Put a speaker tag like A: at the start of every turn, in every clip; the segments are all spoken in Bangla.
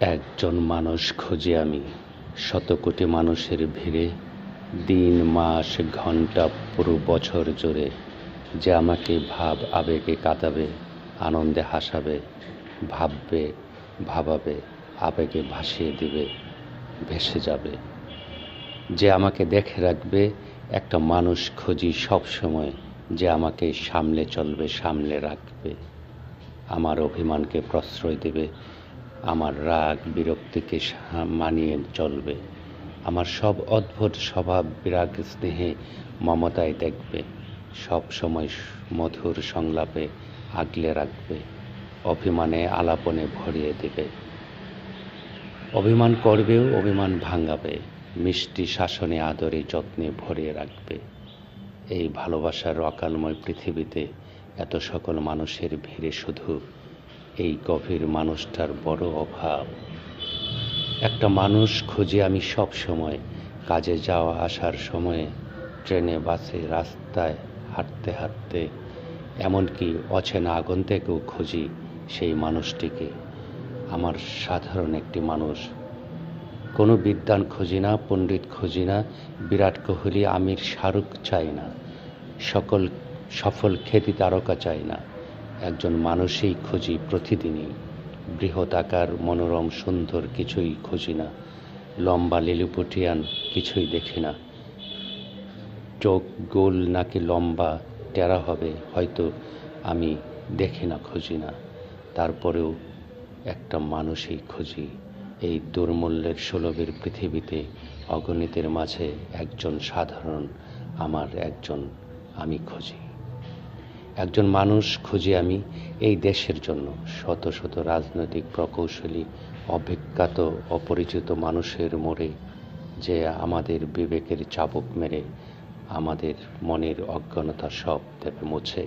A: একজন মানুষ খুঁজি আমি। শত কোটি মানুষের ভিড়ে, দিন, মাস ঘণ্টা পুরো বছর জুড়ে যে আমাকে ভাব আবেগে কাঁদাবে, আনন্দে হাসাবে, ভাববে, ভাবাবে, আবেগে ভাসিয়ে দিবে, ভেসে যাবে। যে আমাকে দেখে রাখবে, একটা মানুষ খুঁজি সব সময় যে আমাকে সামলে চলবে, সামলে রাখবে। আমার অভিমানকে প্রশ্রয় দেবে আমার রাগ বিরক্তিকে মানিয়ে চলবে। আমার সব অদ্ভুত স্বভাব বিরাগ স্নেহে মমতায় দেখবে। সব সময় মধুর সংলাপে আগলে রাখবে। অভিমানে আলাপনে ভরিয়ে দেবে। অভিমান করবেও অভিমান ভাঙাবে। মিষ্টি শাসনে আদরে যত্নে ভরিয়ে রাখবে। এই ভালোবাসার অকালময় পৃথিবীতে এত সকল মানুষের ভিড়ে শুধু এই গভীর মানুষটার বড় অভাব। একটা মানুষ খুঁজে আমি সব সময় কাজে যাওয়া আসার সময়ে ট্রেনে, বাসে, রাস্তায় হাঁটতে হাঁটতে, এমনকি অচেনা আগন্তেকেও খুঁজি সেই মানুষটিকে। আমার সাধারণ একটি মানুষ। কোনো বিদ্যান খুঁজি না, পণ্ডিত খুঁজি না, বিরাট কোহলি, আমির শাহরুখ চাই না। সকল সফল খ্যাতি তারকা চাই না। একজন মানুষই খুঁজি প্রতিদিনই। বৃহৎ আকার, মনোরম, সুন্দর কিছুই খুঁজি না। লম্বা লিলিপুটিয়ান কিছুই দেখি না। চোখ গোল নাকি লম্বা, টেরা হবে, হয়তো আমি দেখি না, খুঁজি না। তারপরেও একটা মানুষই খুঁজি। এই দুর্মূল্যের সুলভের পৃথিবীতে অগণিতের মাঝে একজন সাধারণ, আমার একজন আমি খুঁজি। একজন মানুষ খুঁজি আমি এই দেশের জন্য। শত শত রাজনৈতিক প্রকৌশলী অভিজ্ঞাত অপরিচিত মানুষের মোড়ে যে আমাদের বিবেকের চাবুক মেরে আমাদের মনের অজ্ঞানতা সব দেবে মুছে।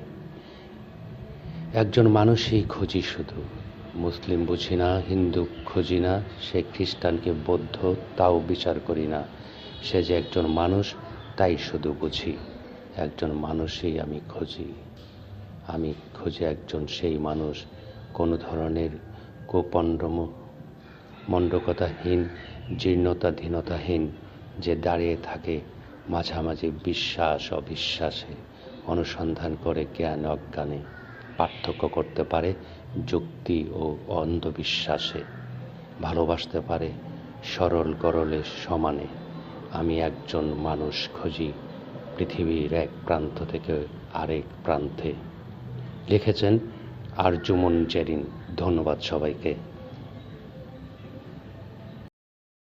A: একজন মানুষই খুঁজি শুধু। মুসলিম বুঝি না, হিন্দু খুঁজি না, সে খ্রিস্টানকে বৌদ্ধ তাও বিচার করি না। সে যে একজন মানুষ, তাই শুধু বুঝি। একজন মানুষই আমি খুঁজি। আমি খুঁজে একজন সেই মানুষ, কোনো ধরনের কোপণ্ডম, মণ্ডকতাহীন, জীর্ণতাধীনতাহীন, যে দাঁড়িয়ে থাকে মাঝামাঝি বিশ্বাস, অবিশ্বাসে, অনুসন্ধান করে জ্ঞান, অজ্ঞানে, পার্থক্য করতে পারে যুক্তি ও অন্ধবিশ্বাসে, ভালোবাসতে পারে সরল গরলে সমানে। আমি একজন মানুষ খুঁজি পৃথিবীর এক প্রান্ত থেকে আরেক প্রান্তে। লিখেছেন আরজুমন জেরিন ধন্যবাদ সবাইকে।